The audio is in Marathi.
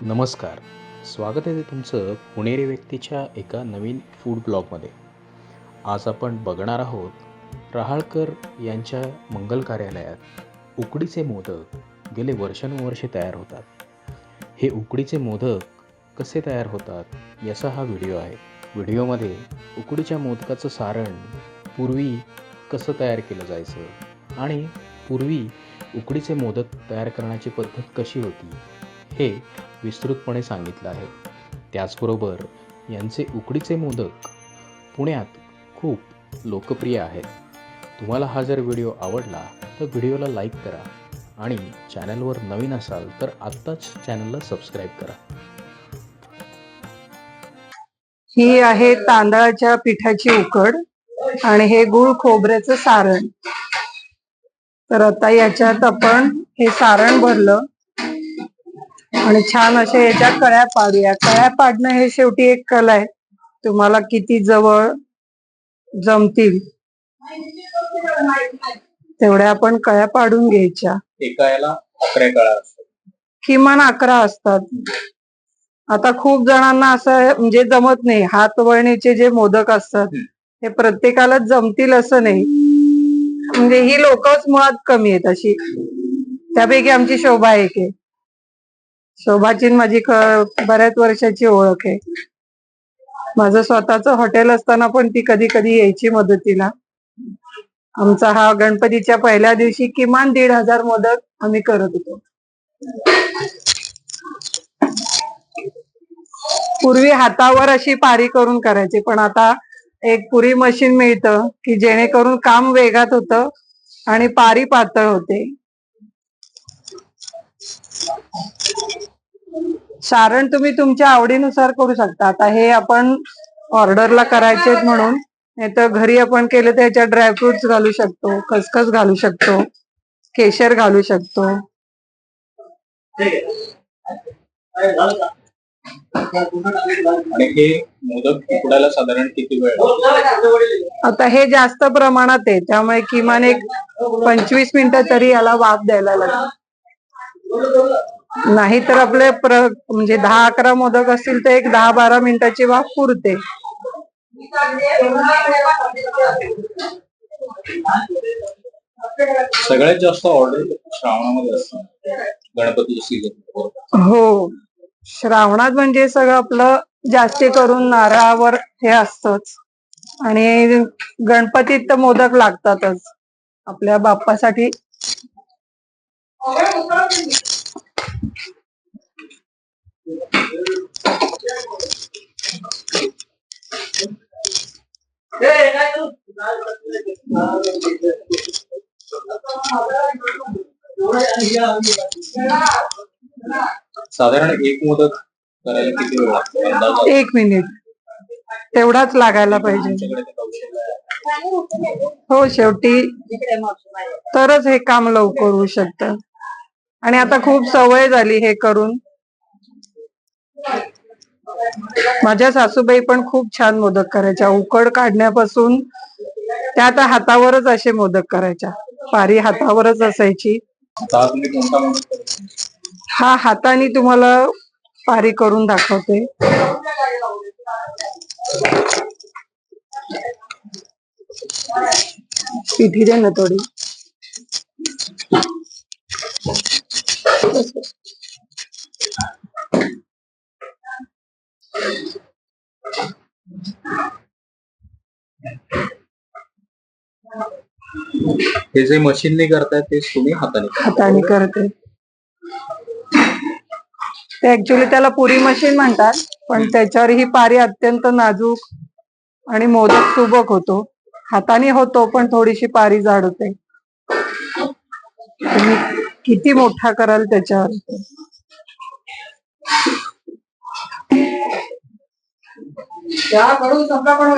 नमस्कार. स्वागत आहे तुमचं पुणेरी व्यक्तीच्या एका नवीन फूड ब्लॉगमध्ये आज आपण बघणार आहोत रहाळकर यांच्या मंगल कार्यालयात उकडीचे मोदक गेले वर्षानुवर्षे तयार होतात. हे उकडीचे मोदक कसे तयार होतात याचा हा व्हिडिओ आहे. व्हिडिओमध्ये उकडीच्या मोदकाचं सारण पूर्वी कसं तयार केलं जायचं आणि पूर्वी उकडीचे मोदक तयार करण्याची पद्धत कशी होती हे विस्तृतपणे सांगितलं आहे. त्याचबरोबर यांचे उकडीचे मोदक पुण्यात खूप लोकप्रिय आहेत. तुम्हाला हा जर व्हिडिओ आवडला तर व्हिडिओला लाईक करा आणि चॅनलवर नवीन असाल तर आत्ताच चॅनलला सबस्क्राईब करा. ही आहे तांदळाच्या पिठाची उकड आणि हे गुळ खोबऱ्याचं सारण. तर आता याच्यात आपण हे सारण भरलं. आणि छान असे याच्या कळ्या पाडूया. कळ्या पाडणं हे शेवटी एक कला आहे. तुम्हाला किती जवळ जमतील तेवढ्या आपण कळ्या पाडून घ्यायच्या. किमान अकरा असतात. आता खूप जणांना असं म्हणजे जमत नाही. हात वळणीचे जे मोदक असतात हे प्रत्येकालाच जमतील असं नाही. म्हणजे ही लोकच मुळात कमी आहेत अशी. त्यापैकी आमची शोभा एक आहे. शोभाची माझी बऱ्याच वर्षाची ओळख आहे. माझं स्वतःच हॉटेल असताना पण ती कधी कधी यायची मदतीला. आमचा हा गणपतीच्या पहिल्या दिवशी किमान दीड हजार मोदक आम्ही करत होतो. पूर्वी हातावर अशी पारी करून करायची पण आता एक पुरी मशीन मिळतं की जेणेकरून काम वेगात होतं आणि पारी पातळ होते. सारण तुम्ही तुमच्या आवडीनुसार करू शकता. आता हे आपण ऑर्डरला करायचे म्हणून. नाही तर घरी आपण केलं तर याच्यात ड्रायफ्रुट्स घालू शकतो खसखस घालू शकतो केशर घालू शकतो. आणि हे मोदक उकडायला साधारण किती वेळ लागतो? आता हे जास्त प्रमाणात आहे त्यामुळे किमान एक पंचवीस मिनिटं तरी याला वाफ द्यायला लागते नाही तर आपले प्र म्हणजे दहा अकरा मोदक असतील तर एक दहा बारा मिनिटाची वाफ पुरते. सगळ्यात जास्त ऑर्डर श्रावणामध्ये असतात. गणपती सीझन हो. श्रावणात म्हणजे सगळं आपलं जास्ती करून नारळावर हे असतच. आणि गणपतीत तर मोदक लागतातच. आपल्या बाप्पासाठी. साधारण एक मोदक करायला किती वेळ लागतो? अंदाज? एक मिनिट. तेवढाच लागायला पाहिजे. हो शेवटी. तरच हे काम लवकर होऊ शकत. आणि आता खूप सवय झाली हे करून. माझ्या सासूबाई पण खूप छान मोदक करायच्या. उकड काढण्यापासून त्या आता हातावरच असे मोदक करायच्या. पारी हातावरच असायची. हा हाताने तुम्हाला पारी करून दाखवते. पिठी दे ना थोडी. हे जे मशीनने करतायत तेच तुम्ही हाताने. हाताने करते ते ऍक्च्युली त्याला पुरी मशीन म्हणतात पण त्याच्यावर ही पारी अत्यंत नाजूक आणि मोदक सुबक होतो. हाताने होतो पण थोडीशी पारी जाड होते. तुम्ही किती मोठा कराल त्याच्यावर? त्या कडून समजा पण